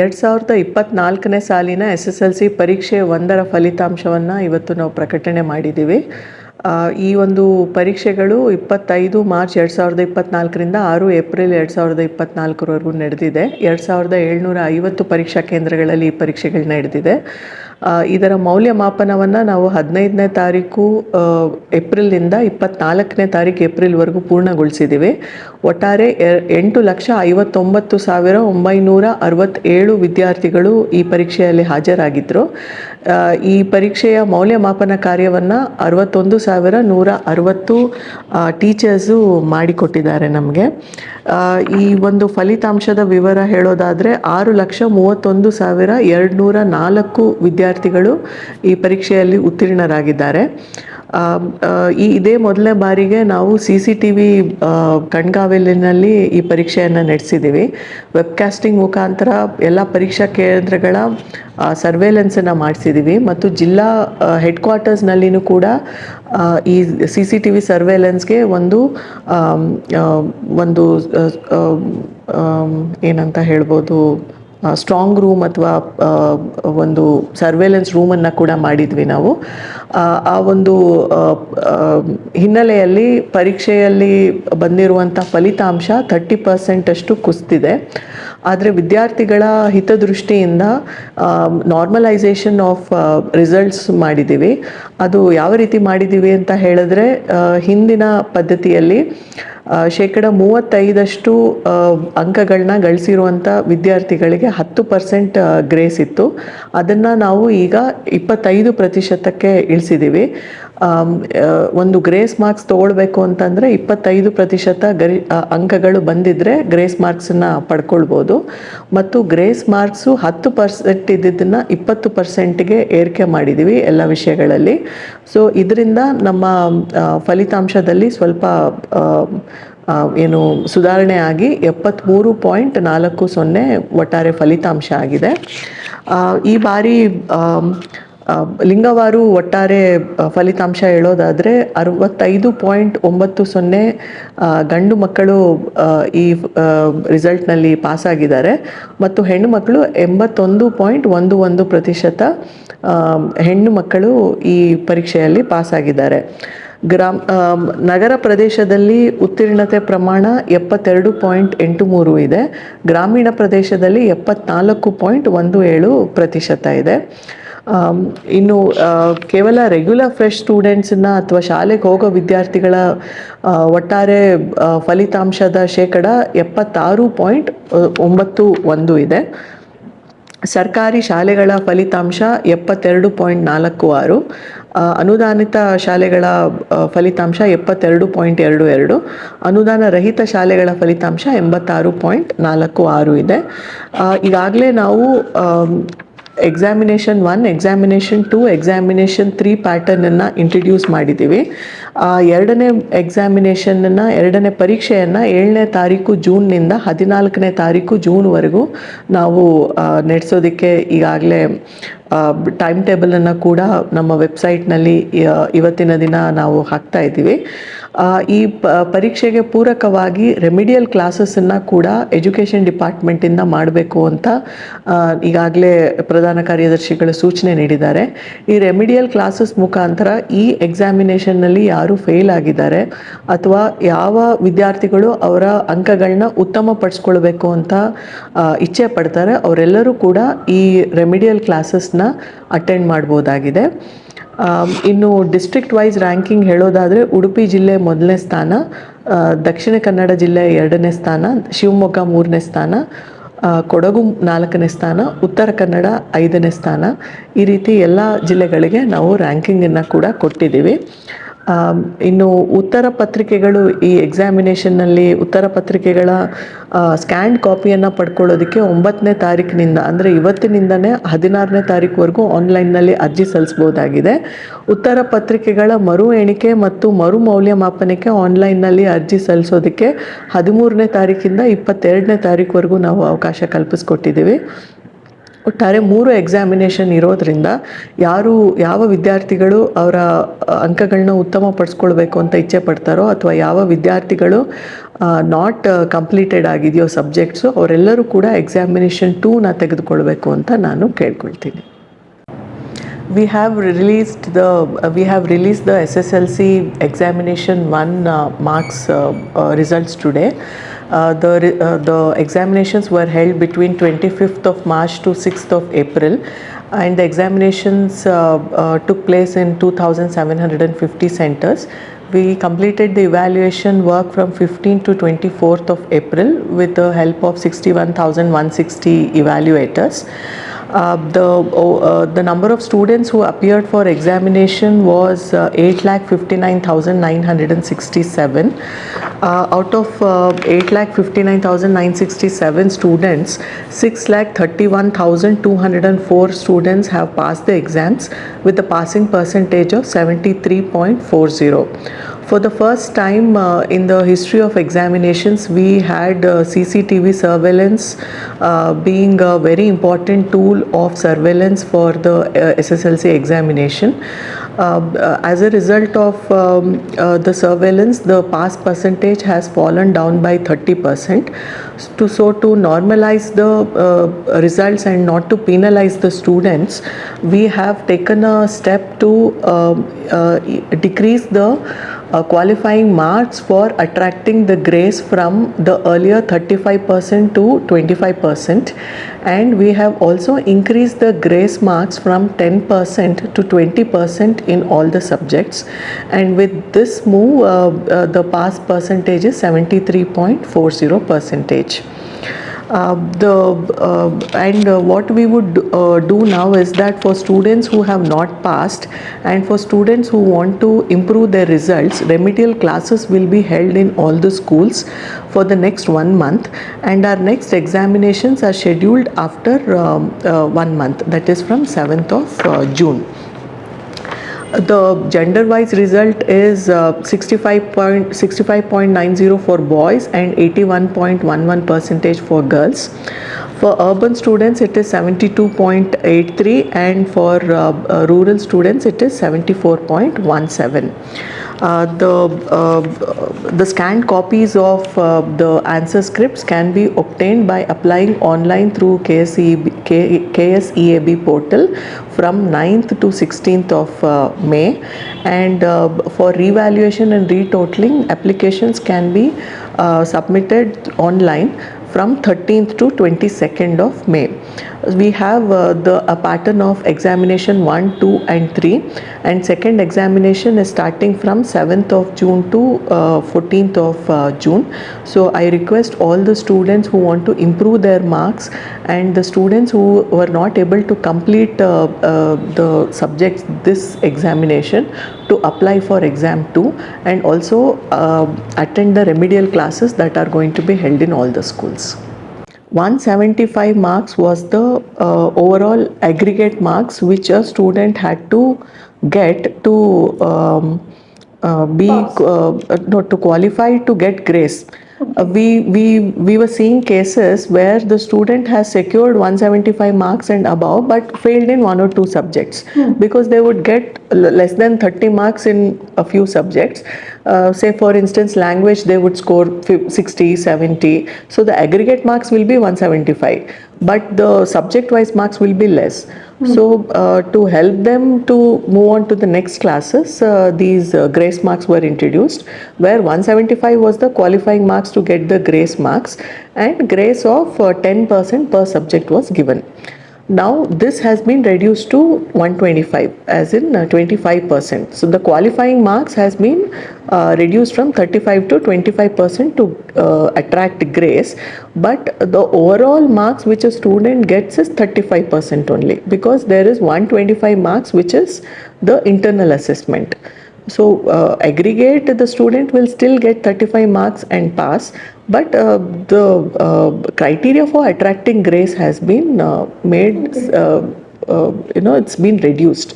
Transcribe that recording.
ಎರಡು ಸಾವಿರದ ಇಪ್ಪತ್ತ್ನಾಲ್ಕನೇ ಸಾಲಿನ ಎಸ್ ಎಸ್ ಎಲ್ ಸಿ ಪರೀಕ್ಷೆ ಒಂದರ ಫಲಿತಾಂಶವನ್ನು ಇವತ್ತು ನಾವು ಪ್ರಕಟಣೆ ಮಾಡಿದ್ದೀವಿ. ಈ ಒಂದು ಪರೀಕ್ಷೆಗಳು ಇಪ್ಪತ್ತೈದು ಮಾರ್ಚ್ ಎರಡು ಸಾವಿರದ ಇಪ್ಪತ್ತ್ನಾಲ್ಕರಿಂದ ಆರು ಏಪ್ರಿಲ್ ಎರಡು ಸಾವಿರದ ಇಪ್ಪತ್ತ್ನಾಲ್ಕರವರೆಗೂ ನಡೆದಿದೆ. ಎರಡು ಸಾವಿರದ ಏಳ್ನೂರ ಐವತ್ತು ಪರೀಕ್ಷಾ ಕೇಂದ್ರಗಳಲ್ಲಿ ಈ ಪರೀಕ್ಷೆಗಳು ನಡೆದಿದೆ ಇದರ ಮೌಲ್ಯಮಾಪನವನ್ನು ನಾವು ಹದಿನೈದನೇ ತಾರೀಕು ಏಪ್ರಿಲ್ನಿಂದ ಇಪ್ಪತ್ನಾಲ್ಕನೇ ತಾರೀಕು ಏಪ್ರಿಲ್ವರೆಗೂ ಪೂರ್ಣಗೊಳಿಸಿದ್ದೀವಿ ಒಟ್ಟಾರೆ ಎಂಟು ಲಕ್ಷ ಐವತ್ತೊಂಬತ್ತು ಸಾವಿರ ಒಂಬೈನೂರ ಅರವತ್ತೇಳು ವಿದ್ಯಾರ್ಥಿಗಳು ಈ ಪರೀಕ್ಷೆಯಲ್ಲಿ ಹಾಜರಾಗಿದ್ದರು ಈ ಪರೀಕ್ಷೆಯ ಮೌಲ್ಯಮಾಪನ ಕಾರ್ಯವನ್ನು ಅರವತ್ತೊಂದು ಸಾವಿರ ನೂರ ಅರವತ್ತು ಟೀಚರ್ಸು ಮಾಡಿಕೊಟ್ಟಿದ್ದಾರೆ ನಮಗೆ. ಈ ಒಂದು ಫಲಿತಾಂಶದ ವಿವರ ಹೇಳೋದಾದರೆ ಆರು ಲಕ್ಷ ಮೂವತ್ತೊಂದು ಸಾವಿರ ಎರಡುನೂರ ನಾಲ್ಕು ವಿದ್ಯಾರ್ಥಿಗಳು ಈ ಪರೀಕ್ಷೆಯಲ್ಲಿ ಉತ್ತೀರ್ಣರಾಗಿದ್ದಾರೆ. ಈ ಇದೇ ಮೊದಲನೇ ಬಾರಿಗೆ ನಾವು ಸಿ ಸಿ ಟಿ ವಿ ಕಣ್ಗಾವಲಿನಲ್ಲಿ ಈ ಪರೀಕ್ಷೆಯನ್ನು ನಡೆಸಿದ್ದೀವಿ. ವೆಬ್ಕಾಸ್ಟಿಂಗ್ ಮುಖಾಂತರ ಎಲ್ಲ ಪರೀಕ್ಷಾ ಕೇಂದ್ರಗಳ ಸರ್ವೇಲೆನ್ಸನ್ನು ಮಾಡಿಸಿದ್ದೀವಿ ಮತ್ತು ಜಿಲ್ಲಾ ಹೆಡ್ ಕ್ವಾರ್ಟರ್ಸ್ನಲ್ಲಿನೂ ಕೂಡ ಈ ಸಿ ಸಿ ಟಿ ವಿ ಸರ್ವೇಲೆನ್ಸ್ಗೆ ಒಂದು ಒಂದು ಏನಂತ ಹೇಳ್ಬೋದು ಸ್ಟ್ರಾಂಗ್ ರೂಮ್ ಅಥವಾ ಒಂದು ಸರ್ವೆಲೆನ್ಸ್ ರೂಮನ್ನು ಕೂಡ ಮಾಡಿದ್ವಿ ನಾವು. ಆ, ಒಂದು ಹಿನ್ನೆಲೆಯಲ್ಲಿ ಪರೀಕ್ಷೆಯಲ್ಲಿ ಬಂದಿರುವಂಥ ಫಲಿತಾಂಶ ತರ್ಟಿ ಪರ್ಸೆಂಟಷ್ಟು ಕುಸ್ತಿದೆ. ಆದರೆ ವಿದ್ಯಾರ್ಥಿಗಳ ಹಿತದೃಷ್ಟಿಯಿಂದ ನಾರ್ಮಲೈಸೇಷನ್ ಆಫ್ ರಿಸಲ್ಟ್ಸ್ ಮಾಡಿದ್ದೀವಿ ಅದು ಯಾವ ರೀತಿ ಮಾಡಿದ್ದೀವಿ ಅಂತ ಹೇಳಿದ್ರೆ ಹಿಂದಿನ ಪದ್ಧತಿಯಲ್ಲಿ ಶೇಕಡ ಮೂವತ್ತೈದಷ್ಟು ಅಂಕಗಳನ್ನ ಗಳಿಸಿರುವಂಥ ವಿದ್ಯಾರ್ಥಿಗಳಿಗೆ ಹತ್ತು ಪರ್ಸೆಂಟ್ ಗ್ರೇಸ್ ಇತ್ತು. ಅದನ್ನು ನಾವು ಈಗ ಇಪ್ಪತ್ತೈದು ಪ್ರತಿಶತಕ್ಕೆ ಇಳಿಸಿದ್ದೀವಿ ಒಂದು ಗ್ರೇಸ್ ಮಾರ್ಕ್ಸ್ ತೊಗೊಳ್ಬೇಕು ಅಂತಂದರೆ ಇಪ್ಪತ್ತೈದು ಪ್ರತಿಶತ ಗರಿ ಅಂಕಗಳು ಬಂದಿದ್ದರೆ ಗ್ರೇಸ್ ಮಾರ್ಕ್ಸನ್ನ ಪಡ್ಕೊಳ್ಬೋದು. ಮತ್ತು ಗ್ರೇಸ್ ಮಾರ್ಕ್ಸು ಹತ್ತು ಪರ್ಸೆಂಟ್ ಇದ್ದಿದ್ದನ್ನು ಇಪ್ಪತ್ತು ಪರ್ಸೆಂಟ್ಗೆ ಏರಿಕೆ ಮಾಡಿದ್ದೀವಿ ಎಲ್ಲ ವಿಷಯಗಳಲ್ಲಿ. ಸೊ ಇದರಿಂದ ನಮ್ಮ ಫಲಿತಾಂಶದಲ್ಲಿ ಸ್ವಲ್ಪ ಏನು ಸುಧಾರಣೆ ಆಗಿ ಎಪ್ಪತ್ತ್ಮೂರು ಪಾಯಿಂಟ್ ನಾಲ್ಕು ಸೊನ್ನೆ ಒಟ್ಟಾರೆ ಫಲಿತಾಂಶ ಆಗಿದೆ. ಈ ಬಾರಿ ಲಿಂಗವಾರು ಒಟ್ಟಾರೆ ಫಲಿತಾಂಶ ಹೇಳೋದಾದರೆ ಅರವತ್ತೈದು ಪಾಯಿಂಟ್ ಒಂಬತ್ತು ಸೊನ್ನೆ ಗಂಡು ಮಕ್ಕಳು ಈ ರಿಸಲ್ಟ್ನಲ್ಲಿ ಪಾಸಾಗಿದ್ದಾರೆ. ಮತ್ತು ಹೆಣ್ಣು ಮಕ್ಕಳು ಎಂಬತ್ತೊಂದು ಪಾಯಿಂಟ್ ಒಂದು ಒಂದು ಪ್ರತಿಶತ ಹೆಣ್ಣು ಮಕ್ಕಳು ಈ ಪರೀಕ್ಷೆಯಲ್ಲಿ ಪಾಸಾಗಿದ್ದಾರೆ. ಗ್ರಾಮ ನಗರ ಪ್ರದೇಶದಲ್ಲಿ ಉತ್ತೀರ್ಣತೆ ಪ್ರಮಾಣ ಎಪ್ಪತ್ತೆರಡು ಪಾಯಿಂಟ್ ಎಂಟು ಮೂರು ಇದೆ. ಗ್ರಾಮೀಣ ಪ್ರದೇಶದಲ್ಲಿ ಎಪ್ಪತ್ನಾಲ್ಕು ಪಾಯಿಂಟ್ ಒಂದು ಏಳು ಪ್ರತಿಶತ ಇದೆ. ಇನ್ನು ಕೇವಲ ರೆಗ್ಯುಲರ್ ಫ್ರೆಶ್ ಸ್ಟೂಡೆಂಟ್ಸನ್ನ ಅಥವಾ ಶಾಲೆಗೆ ಹೋಗೋ ವಿದ್ಯಾರ್ಥಿಗಳ ಒಟ್ಟಾರೆ ಫಲಿತಾಂಶದ ಶೇಕಡ ಎಪ್ಪತ್ತಾರು ಪಾಯಿಂಟ್ ಒಂಬತ್ತು ಒಂದು ಇದೆ. ಸರ್ಕಾರಿ ಶಾಲೆಗಳ ಫಲಿತಾಂಶ ಎಪ್ಪತ್ತೆರಡು ಪಾಯಿಂಟ್ ನಾಲ್ಕು ಆರು. ಅನುದಾನಿತ ಶಾಲೆಗಳ ಫಲಿತಾಂಶ ಎಪ್ಪತ್ತೆರಡು ಪಾಯಿಂಟ್ ಎರಡು ಎರಡು. ಅನುದಾನ ರಹಿತ ಶಾಲೆಗಳ ಫಲಿತಾಂಶ ಎಂಬತ್ತಾರು ಪಾಯಿಂಟ್ ನಾಲ್ಕು ಆರು ಇದೆ. ಈಗಾಗಲೇ ನಾವು examination one examination two examination three ಪ್ಯಾಟರ್ನನ್ನು introduce ಮಾಡಿದ್ದೀವಿ. ಎರಡನೇ ಎಕ್ಸಾಮಿನೇಷನನ್ನು ಎರಡನೇ ಪರೀಕ್ಷೆಯನ್ನು ಏಳನೇ ತಾರೀಕು ಜೂನ್ನಿಂದ ಹದಿನಾಲ್ಕನೇ ತಾರೀಕು ಜೂನ್ವರೆಗೂ ನಾವು ನಡೆಸೋದಕ್ಕೆ ಈಗಾಗಲೇ ಟೈಮ್ ಟೇಬಲನ್ನು ಕೂಡ ನಮ್ಮ ವೆಬ್ಸೈಟ್ನಲ್ಲಿ ಇವತ್ತಿನ ದಿನ ನಾವು ಹಾಕ್ತಾ ಇದ್ದೀವಿ. ಈ ಪರೀಕ್ಷೆಗೆ ಪೂರಕವಾಗಿ ರೆಮಿಡಿಯಲ್ ಕ್ಲಾಸಸನ್ನು ಕೂಡ ಎಜುಕೇಷನ್ ಡಿಪಾರ್ಟ್ಮೆಂಟಿಂದ ಮಾಡಬೇಕು ಅಂತ ಈಗಾಗಲೇ ಪ್ರಧಾನ ಕಾರ್ಯದರ್ಶಿಗಳು ಸೂಚನೆ ನೀಡಿದ್ದಾರೆ. ಈ ರೆಮಿಡಿಯಲ್ ಕ್ಲಾಸಸ್ ಮುಖಾಂತರ ಈ ಎಕ್ಸಾಮಿನೇಷನ್ನಲ್ಲಿ ಯಾರು ಫೇಲ್ ಆಗಿದ್ದಾರೆ ಅಥವಾ ಯಾವ ವಿದ್ಯಾರ್ಥಿಗಳು ಅವರ ಅಂಕಗಳನ್ನ ಉತ್ತಮಪಡಿಸ್ಕೊಳ್ಬೇಕು ಅಂತ ಆ, ಇಚ್ಛೆ ಪಡ್ತಾರೆ ಅವರೆಲ್ಲರೂ ಕೂಡ ಈ ರೆಮಿಡಿಯಲ್ ಕ್ಲಾಸಸ್ನ ಅಟೆಂಡ್ ಮಾಡ್ಬೋದಾಗಿದೆ. ಇನ್ನು ಡಿಸ್ಟ್ರಿಕ್ಟ್ ವೈಸ್ ರ್ಯಾಂಕಿಂಗ್ ಹೇಳೋದಾದರೆ ಉಡುಪಿ ಜಿಲ್ಲೆ ಮೊದಲನೇ ಸ್ಥಾನ ದಕ್ಷಿಣ ಕನ್ನಡ ಜಿಲ್ಲೆ ಎರಡನೇ ಸ್ಥಾನ, ಶಿವಮೊಗ್ಗ ಮೂರನೇ ಸ್ಥಾನ ಕೊಡಗು ನಾಲ್ಕನೇ ಸ್ಥಾನ, ಉತ್ತರ ಕನ್ನಡ ಐದನೇ ಸ್ಥಾನ. ಈ ರೀತಿ ಎಲ್ಲ ಜಿಲ್ಲೆಗಳಿಗೆ ನಾವು ರ್ಯಾಂಕಿಂಗನ್ನು ಕೂಡ ಕೊಟ್ಟಿದ್ದೀವಿ. ಇನ್ನು ಉತ್ತರ ಪತ್ರಿಕೆಗಳು ಈ ಎಕ್ಸಾಮಿನೇಷನ್ನಲ್ಲಿ ಉತ್ತರ ಪತ್ರಿಕೆಗಳ ಸ್ಕ್ಯಾಂಡ್ ಕಾಪಿಯನ್ನು ಪಡ್ಕೊಳ್ಳೋದಕ್ಕೆ ಒಂಬತ್ತನೇ ತಾರೀಕಿನಿಂದ ಅಂದರೆ ಇವತ್ತಿನಿಂದನೇ ಹದಿನಾರನೇ ತಾರೀಕುವರೆಗೂ ಆನ್ಲೈನ್ನಲ್ಲಿ ಅರ್ಜಿ ಸಲ್ಲಿಸ್ಬೋದಾಗಿದೆ ಉತ್ತರ ಪತ್ರಿಕೆಗಳ ಮರು ಎಣಿಕೆ ಮತ್ತು ಮರು ಮೌಲ್ಯಮಾಪನಕ್ಕೆ ಆನ್ಲೈನ್ನಲ್ಲಿ ಅರ್ಜಿ ಸಲ್ಲಿಸೋದಕ್ಕೆ ಹದಿಮೂರನೇ ತಾರೀಕಿಂದ ಇಪ್ಪತ್ತೆರಡನೇ ತಾರೀಕುವರೆಗೂ ನಾವು ಅವಕಾಶ ಕಲ್ಪಿಸ್ಕೊಟ್ಟಿದ್ದೀವಿ. ಒಟ್ಟಾರೆ ಮೂರು ಎಕ್ಸಾಮಿನೇಷನ್ ಇರೋದ್ರಿಂದ ಯಾರು, ಯಾವ ವಿದ್ಯಾರ್ಥಿಗಳು ಅವರ ಅಂಕಗಳನ್ನ ಉತ್ತಮಪಡಿಸ್ಕೊಳ್ಬೇಕು ಅಂತ ಇಚ್ಛೆ ಪಡ್ತಾರೋ ಅಥವಾ ಯಾವ ವಿದ್ಯಾರ್ಥಿಗಳು ನಾಟ್ ಕಂಪ್ಲೀಟೆಡ್ ಆಗಿದೆಯೋ ಸಬ್ಜೆಕ್ಟ್ಸು ಅವರೆಲ್ಲರೂ ಕೂಡ ಎಕ್ಸಾಮಿನೇಷನ್ ಟೂನ ತೆಗೆದುಕೊಳ್ಬೇಕು ಅಂತ ನಾನು ಕೇಳ್ಕೊಳ್ತೀನಿ we have released the V we have released the S examination C examination marks marks results today. Uh, the uh, the examinations were held between 25th of March to 6th of April, and the examinations uh, uh, took place in 2,750 centers. We completed the evaluation work from 15th to 24th of April with the help of 61,160 evaluators. Uh, the oh, uh, the number of students who appeared for examination was uh, 8,59,967. Uh, out of uh, 8,59,967 students, 6,31,204 students have passed the exams with a passing percentage of 73.40. For the first time uh, in the history of examinations, we had uh, CCTV surveillance uh, being a very important tool of surveillance for the uh, SSLC examination. Uh, uh, as a result of um, uh, the surveillance, the pass percentage has fallen down by 30%. To, so, to normalize the uh, results and not to penalize the students, we have taken a step to um, uh, decrease the uh, qualifying marks for attracting the grace from the earlier 35% to 25% and we have also increased the grace marks from 10% to 20% in all the subjects. And with this move uh, uh, the pass percentage is 73.40 percentage the uh, and uh, what we would uh, do now is that for students who have not passed and for students who want to improve their results remedial classes will be held in all the schools for the next one month. And our next examinations are scheduled after um, uh, one month that is from 7th of uh, june the gender wise result is uh, 65.65.90 for boys and 81.11 percentage for girls for urban students it is 72.83 and for uh, uh, rural students it is 74.17 uh, the uh, the scanned copies of uh, the answer scripts can be obtained by applying online through KSEAB portal from 9th to 16th of uh, May. And uh, for revaluation and retotaling applications can be uh, submitted online from 13th to 22nd of May. We have uh, the a pattern of examination 1, 2 and 3 and second examination is starting from 7th of June to uh, 14th of uh, June. So I request all the students who want to improve their marks and the students who were not able to complete uh, uh, the subjects this examination to apply for exam 2 and also uh, attend the remedial classes that are going to be held in all the schools. 175 marks was the uh, overall aggregate marks which a student had to get to um, uh, be uh, no, to qualify to get grace. Uh, we we we were seeing cases where the student has secured 175 marks and above but failed in one or two subjects. Because they would get less than 30 marks in a few subjects uh, say for instance language they would score fif- 60 70 so the aggregate marks will be 175 but the subject wise marks will be less. So uh, to help them to move on to the next classes uh, these uh, grace marks were introduced where 175 was the qualifying marks to get the grace marks and grace of uh, 10% per subject was given now this has been reduced to 125 as in uh, 25%. So the qualifying marks has been uh, reduced from 35 to 25% to uh, attract grace but the overall marks which a student gets is 35% only because there is 125 marks which is the internal assessment. So uh, aggregate the student will still get 35 marks and pass but uh, the uh, criteria for attracting grace has been uh, made uh, uh, you know it's been reduced